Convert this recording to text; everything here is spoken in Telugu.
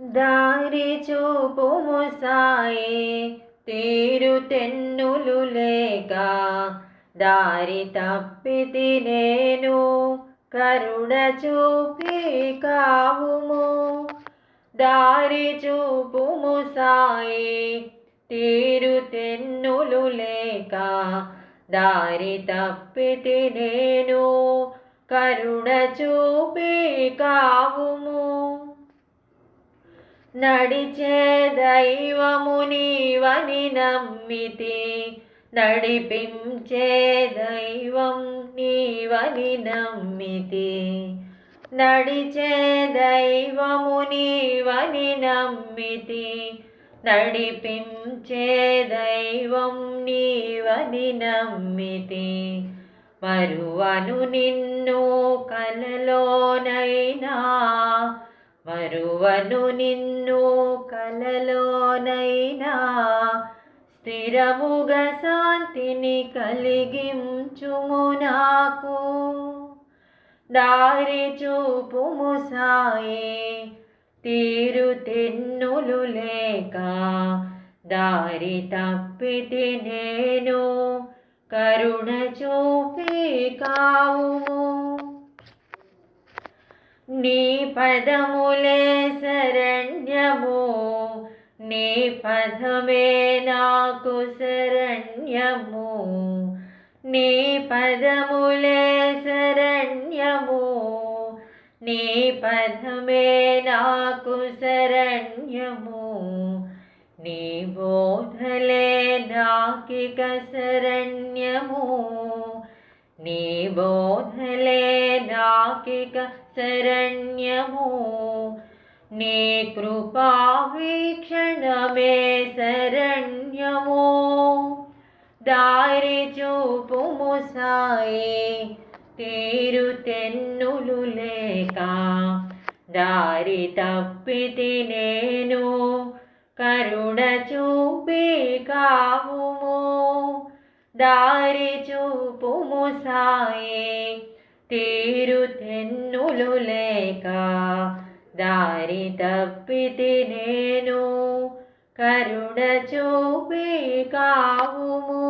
దారి చూపుము సాయి తీరు తెన్నులు లేక దారి తప్పితి నేను కరుణ చూపి కావుము. దారి చూపుము సాయి తీరు తెన్నులు లేక దారి తప్పితి నేను కరుణ చూపి కావుము. నడిచే దైవమునివని నమ్మితి నడిపించే దైవం నీవని నమ్మితి నడిచే దైవమునివని నమ్మితి నడిపించే దైవం నీవని నమ్మితి మరువను నిన్ను కలలోనైనా మరువను నిన్ను కలలోనైనా స్థిరముగా శాంతిని కలిగించుము నాకు దారి చూపుము సాయే తీరు తెన్నులు లేక దారి తప్పితి నేను కరుణ చూపి కావు నీ పదములే శరణ్యము నీ పదమే నాకు శరణ్యము నీ పదములే శరణ్యము నీ పదమే నాకు శరణ్యము నీ బోధలే నాకిక శరణ్యము. నీ బోధలే నాకిక శరణ్యము నీ కృపా వీక్షణమే శరణ్యము దారి చూపుము సాయి తీరు తెన్నులు లేక దారి తప్పితి నేను కరుణ చూపి కావుము దారి చూ సాయే తీరు తెన్నులు లేక దారి తప్పితి నేను కరుణ చూపి కావుము.